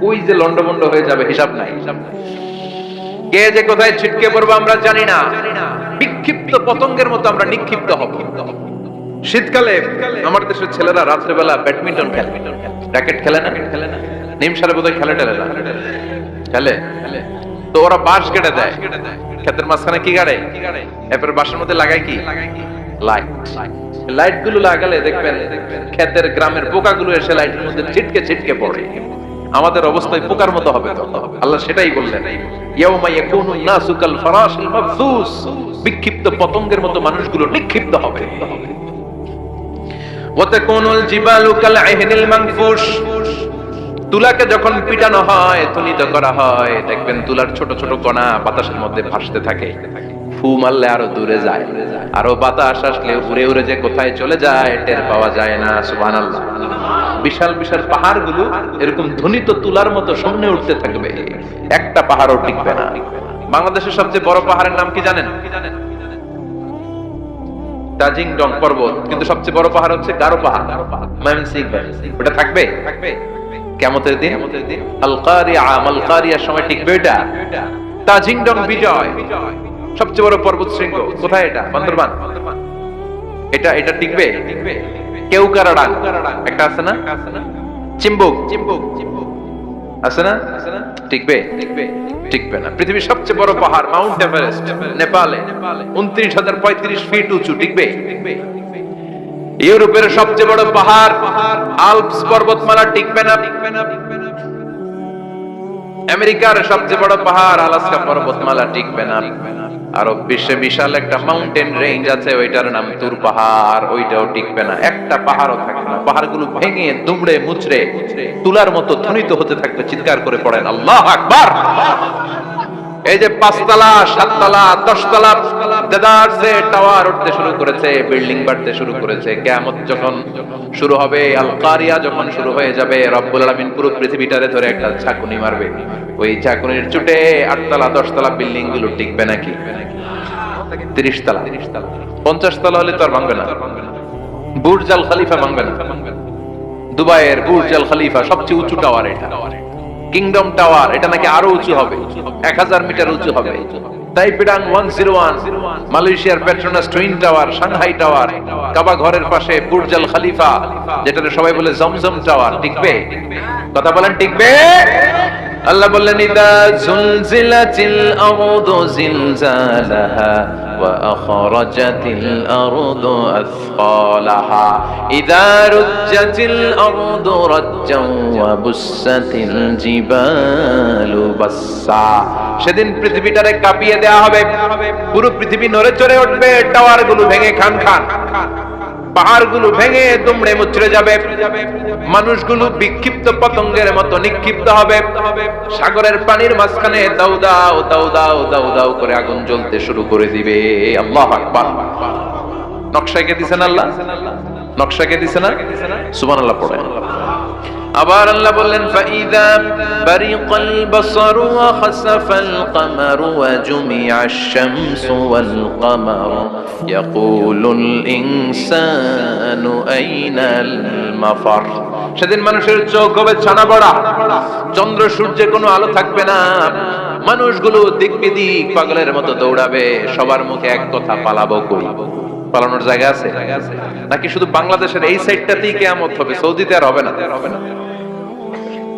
ওই যে লন্ডভন্ড হয়ে যাবে, হিসাব নাই। কে যে কোথায় ছিটকে পড়ব আমরা জানি না। বিক্ষিপ্ত পতঙ্গের মতো আমরা নিক্ষিপ্ত হব। শীতকালে আমার দেশের ছেলেরা রাত্রেবেলা ব্যাডমিন্টন খেলে। র্যাকেট খেলে না? খেলে না নিমসারে বোধহয় খেলে টেলে না। খেলে? তো ওরা বাঁশ কেটে দেয়। ক্ষেতের মাঝখানে কি গাড়ে? এরপরে বাঁশের মধ্যে লাগায় কি? লাইট লাইটগুলো লাগালে দেখবেন ক্ষেতের গ্রামের পোকাগুলো এসে লাইটের মধ্যে ছিটকে ছিটকে পড়ে। আমাদের অবস্থায় পোকার মতো হবে আল্লাহ সেটাই বললেন বিক্ষিপ্ত পতঙ্গের মতো মানুষগুলো নিক্ষিপ্ত হবে। তুলাকে যখন পিটানো হয়, তুলিত করা হয়, দেখবেন তুলার ছোট ছোট কণা বাতাসের মধ্যে ভাসতে থাকে। ফু মারলে আরও দূরে যায়, আরও বাতাস আসলে উড়ে উড়ে যে কোথায় চলে যায়, টের পাওয়া যায় না, সুবহানাল্লাহ। বিশাল বিশাল পাহাড়গুলো এরকম ধ্বনিত তুলার মতো সামনে উঠতে থাকবে। একটা পাহাড়ও টিকবে না। বাংলাদেশের সবচেয়ে বড় পাহাড়ের নাম কি জানেন? দার্জিলিং ডং পর্বত। কিন্তু সবচেয়ে বড় পাহাড় হচ্ছে গারো পাহাড়। ওটা থাকবে? কেমতের দিন? আল কারিয়া আল কারিয়ার সময় টিকবে এটা। তাজিং ডং বিজয়। সবচেয়ে বড় পর্বত শৃঙ্গ কোথায় এটা? বান্দরবান। এটা এটা টিকবে? কেউ কারাডাং একটা আছে না? চিম্বুক চিম্বুক। আছে না? টিকবে? টিকবে না। পৃথিবীর সবচেয়ে বড় পাহাড়, মাউন্ট এভারেস্ট, নেপালে। উনত্রিশ হাজার পঁয়ত্রিশ ফিট উঁচু, টিকবে? ইউরোপের সবচেয়ে বড় পাহাড়, আলপস পর্বতমালা, টিকবে না? আমেরিকার সবচেয়ে বড় পাহাড়, আলাস্কা পর্বতমালা, টিকবে না। আরও বিশ্বে বিশাল একটা মাউন্টেন রেঞ্জ আছে, ওইটার নাম তুর পাহাড়, ওইটাও টিকবে না। একটা পাহাড়ও থাকবে না। পাহাড়গুলো ভেঙে, দুমড়ে, মুচড়ে, তুলার মতো ধ্বনিত হতে থাকবে, চিৎকার করে পড়েন, আল্লাহ আকবার! এই যে পাঁচতলা, সাততলা, দশতলা দেদারসে টাওয়ার উঠতে শুরু করেছে, বিল্ডিং বাড়তে শুরু করেছে। কেয়ামত যখন শুরু হবে আল কারিয়া যখন শুরু হয়ে যাবে, রব্বুল আলামিন পুরো পৃথিবীটারে ধরে একটা ছাকুনি মারবে। ওই ছাকুনির চুটে আটতলা, দশতলা বিল্ডিংগুলো টিকবে নাকি? তিরিশ তলা পঞ্চাশ তলা হলে তো আর ভাঙবে না। বুর্জ আল খালিফা ভাঙবে না। দুবাইয়ের বুর্জাল খালিফা সবচেয়ে উঁচু টাওয়ার এটা। কিংডম টাওয়ার এটা নাকি আরও উঁচু হবে? এক হাজার মিটার উঁচু হবে। তাইপিডাং ওয়ান জিরো ওয়ান মালয়েশিয়ার Petronas twin tower Shanghai tower Kaaba ঘরের পাশে বুর্জাল খালিফা যেটা সবাই বলে জমজম টাওয়ার টিকবে? কথা বলেন, টিকবে? আল্লাহ বললেন, ইদা জুলজিলাতিল আরদু জিলজালাহা ওয়া আখরাজাতিল আরদু আথqalaha ইদা রুজ্জাতিল আরদু রাজ্জান ওয়া বুসাতিল জিবালু বাসসা। সেদিন পৃথিবীটারে কাঁপিয়ে দেয়া হবে। পুরো পৃথিবী নড়ে চড়ে উঠবে টাওয়ারগুলো ভেঙে খান খান। পাহাড়গুলো ভেঙে দুমড়ে মুচড়ে যাবে। মানুষগুলো বিক্ষিপ্ত পতঙ্গের মতো নিক্ষিপ্ত হবে। সাগরের পানির মাঝখানে দাউ দাউদাও দাউ দাও দাউ দাউ করে আগুন জ্বলতে শুরু করে দিবে। আল্লাহ আকবার। নকশাকে দিছেন আল্লাহ? নকশাকে দিছে না সুবহানাল্লাহ পড়ে আবার আল্লাহ বললেন সেদিন মানুষের চোখ হবে ছানা বড়া চন্দ্র সূর্যে কোনো আলো থাকবে না। মানুষগুলো দিক বিদিক পাগলের মতো দৌড়াবে। সবার মুখে এক কথা, পালাবো কই? পালানোর জায়গা আছে? নাকি শুধু বাংলাদেশের এই সাইডটাতেই কেয়ামত হবে? সৌদিতে আর হবে না হবে না।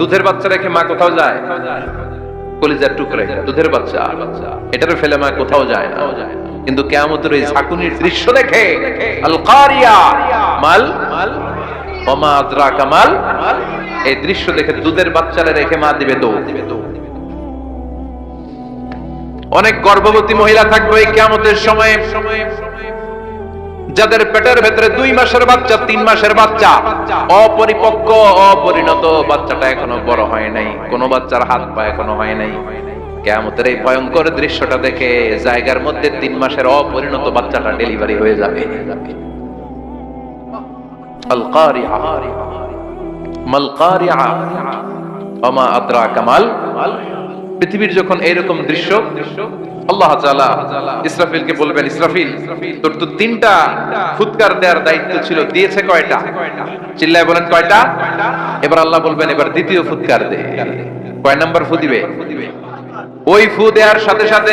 দুধের বাচ্চা রেখে মা কোথাও যায়? কলিজার টুকরে। দুধের বাচ্চা। এটারে ফেলে মা কোথাও যায় না। কিন্তু কেয়ামতের এই ঝাঁকুনির দৃশ্য দেখে মাল, ওমা আদরাকা মাল, এই দৃশ্য দেখে দুধের বাচ্চারা রেখে মা দিবে দৌড়। অনেক গর্ভবতী মহিলা থাকবে এই কেয়ামতের সময়ে। যাদের পেটের ভেতরে দুই মাসের বাচ্চা, তিন মাসের বাচ্চা। অপরিপক্ক, অপরিণত বাচ্চাটা এখনও বড় হয় নাই। কোনো বাচ্চার হাত পা এখনও হয় নাই। কেয়ামতের এই ভয়ঙ্কর দৃশ্যটা দেখে জায়গার মধ্যে তিন মাসের অপরিণত বাচ্চাটা ডেলিভারি হয়ে যাবে। মাল কারিআ ওমা আদরাকা মাল পৃথিবীর যখন এইরকম দৃশ্য, আল্লাহ তাআলা ইসরাফিলকে বলবেন, ইসরাফিল, তোর তো তিনটা ফুৎকার দেওয়ার দায়িত্ব ছিল, দিয়েছে কয়টা? চিল্লায় বলেন, কয়টা? এবার আল্লাহ বলবেন, এবার দ্বিতীয় ফুৎকার দে। কয় নাম্বার ফু দিবে? ওই ফু দেওয়ার সাথে সাথে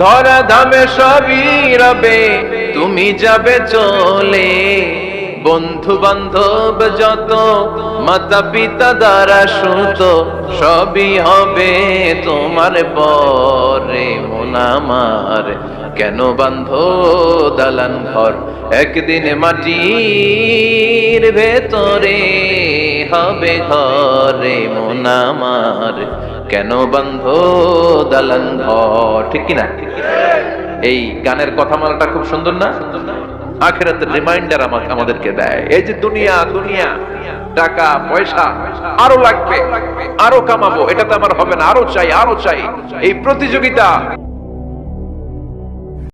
ধরা ধামে সবই রবে, তুমি যাবে চলে। বন্ধু বান্ধব যত মাতা পিতা দ্বারা সুত, সবই হবে তোমার পরে। মোনামার কেন বান্ধ দালান ঘর? একদিন মাটির ভেতরে হবে ঘরে। মোনামার কেন বন্ধ দালান ঠিক কিনা? এই গানের কথা মালাটা খুব সুন্দর না? আখেরাতের রিমাইন্ডার আমাকে আমাদেরকে দেয়। এই যে দুনিয়া দুনিয়া, টাকা, পয়সা, আরও লাগবে, আরও কামাবো, এটা তো আমার হবে না, আরও চাই আরও চাই। এই প্রতিযোগিতা